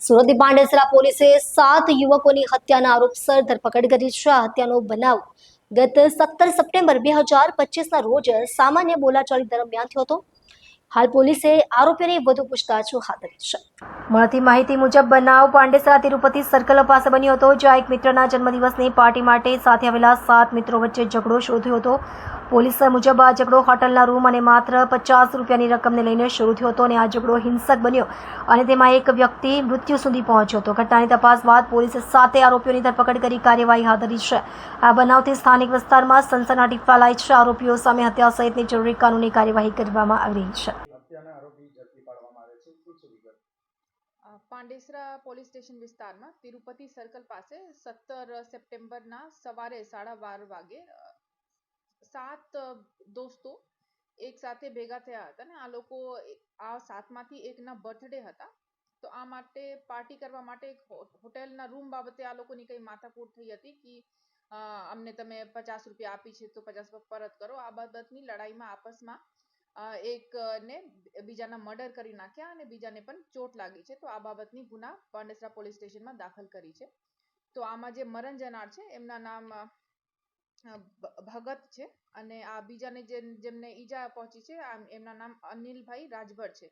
સુરતની પાંડેસરા પોલીસે સાત યુવકોની હત્યાના આરોપસર ધરપકડ કરી છે. આ હત્યાનો બનાવ ગત સત્તર સપ્ટેમ્બર બે હજાર પચીસના રોજ સામાન્ય બોલાચાલી દરમિયાન થયો હતો. હાલ પોલીસે આરોપીની વધુ પૂછતાછ હાથ ધરી છે. મળતી માહિતી મુજબ બનાવ પાંડેસરા તિરુપતિ સર્કલ પાસે બન્યો હતો, જ્યાં એક મિત્રના જન્મદિવસની પાર્ટી માટે સાથે આવેલા સાત મિત્રો વચ્ચે ઝઘડો શોધ્યો હતો. પોલીસ મુજબ આ ઝઘડો હોટલના રૂમ અને માત્ર પચાસ રૂપિયાની રકમને લઈને શરૂ થયો હતો અને આ ઝઘડો હિંસક બન્યો અને તેમાં એક વ્યક્તિ મૃત્યુ સુધી પહોંચ્યો હતો. ઘટનાની તપાસ બાદ પોલીસે સાતે આરોપીઓની ધરપકડ કરી કાર્યવાહી હાથ ધરી છે. આ બનાવથી સ્થાનિક વિસ્તારમાં સનસનાટી ફેલાઈ છે. આરોપીઓ સામે હત્યા સહિતની જરૂરી કાનૂની કાર્યવાહી કરવામાં આવી રહી છે. હત્યાના આરોપી ઝડપી પાડવામાં આવે છે. શું છે વિગત? અ, પાંડેસરા પોલીસ સ્ટેશન વિસ્તારમાં તિરુપતિ સર્કલ પાસે સત્તર સપ્ટેમ્બરના સવારે સાડા બાર વાગે સાત દોસ્તો એક સાથે ભેગા થયા હતા ને. આ લોકો આ સાતમાંથી એકના બર્થડે હતા. તો આ માટે પાર્ટી કરવા માટે એક હોટેલના રૂમ બાબતે આ લોકોની કંઈ માથાકૂટ થઈ હતી કે અમને તમે પચાસ રૂપિયા આપી છે તો પચાસ પરત કરો. આ બાબતની લડાઈમાં આપસમાં અ, એક ને બીજાના મર્ડર કરી નાખ્યા અને બીજાને પણ ચોટ લાગી છે. તો આ બાબતની ગુના પાંડેસરા પોલીસ સ્ટેશનમાં દાખલ કરી છે. તો આમાં જે મરણ જનાર છે એમના નામ ભગત છે અને આ બીજાને જે જેમને ઈજા પહોંચી છે એમના નામ અનિલભાઈ રાજભર છે.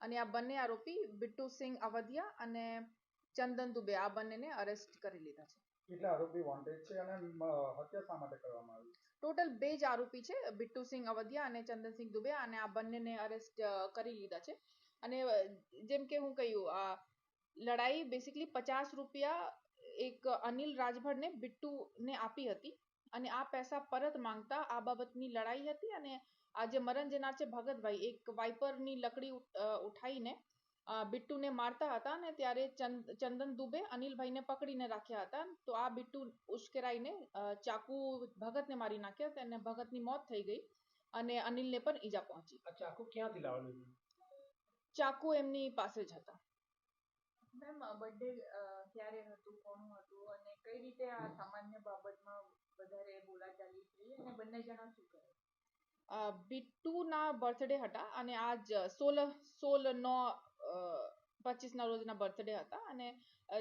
અને આ બંને આરોપી બિટ્ટુ સિંહ અવધિયા અને ચંદન દુબે આ બંનેને અરેસ્ટ કરી લીધા છે. કેટલા આરોપી વોન્ટેડ છે અને હત્યા શા માટે કરવામાં આવી ટોટલ બે જ આરોપી છે બિટ્ટુસિંહ અવધિયા અને ચંદનસિંહ દુબે અને આ બંનેને અરેસ્ટ કરી લીધા છે. અને જેમ કે હું કહ્યું આ લડાઈ બેસિકલી પચાસ રૂપિયા એક અનિલ રાજભરને બિટ્ટુને આપી હતી. અને આ પૈસા પરત માંગતા આ બાબતની લડાઈ હતી અને આ જે મરણ જનાર છે ભગતભાઈ. એક વાઇપરની લકડી ઉઠ- ઉઠાઈને બિટ્ટુને મારતા હતા અને ત્યારે ચંદ- ચંદન દુબે અનિલભાઈને પકડીને રાખ્યા હતા. તો આ બિટ્ટુ ઉશ્કેરાઈને ચાકુ ભગતને મારી નાખ્યા તેને ભગતની મોત થઈ ગઈ અને અનિલને પણ ઈજા પહોંચી. ચાકુ ક્યાંથી લાવેલું ચાકુ એમની પાસે જ હતા. મેમ બર્થડે ક્યારે હતું કોનું હતું અને કઈ રીતે આ સામાન્ય બાબતમાં વધારે બોલાચાલી થઈ અને બંને જણા શું કરે? બિટ્ટુના બર્થડે હતા અને આજ સોળ સોળ નો પચીસ ના રોજના બર્થડે હતા અને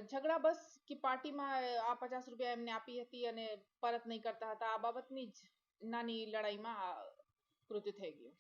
ઝઘડા બસ કે પાર્ટીમાં આ પચાસ રૂપિયા એમને આપી હતી અને પરત નહીં કરતા હતા. આ બાબતની જ નાની લડાઈમાં આ કૃત્ય થઈ ગયું.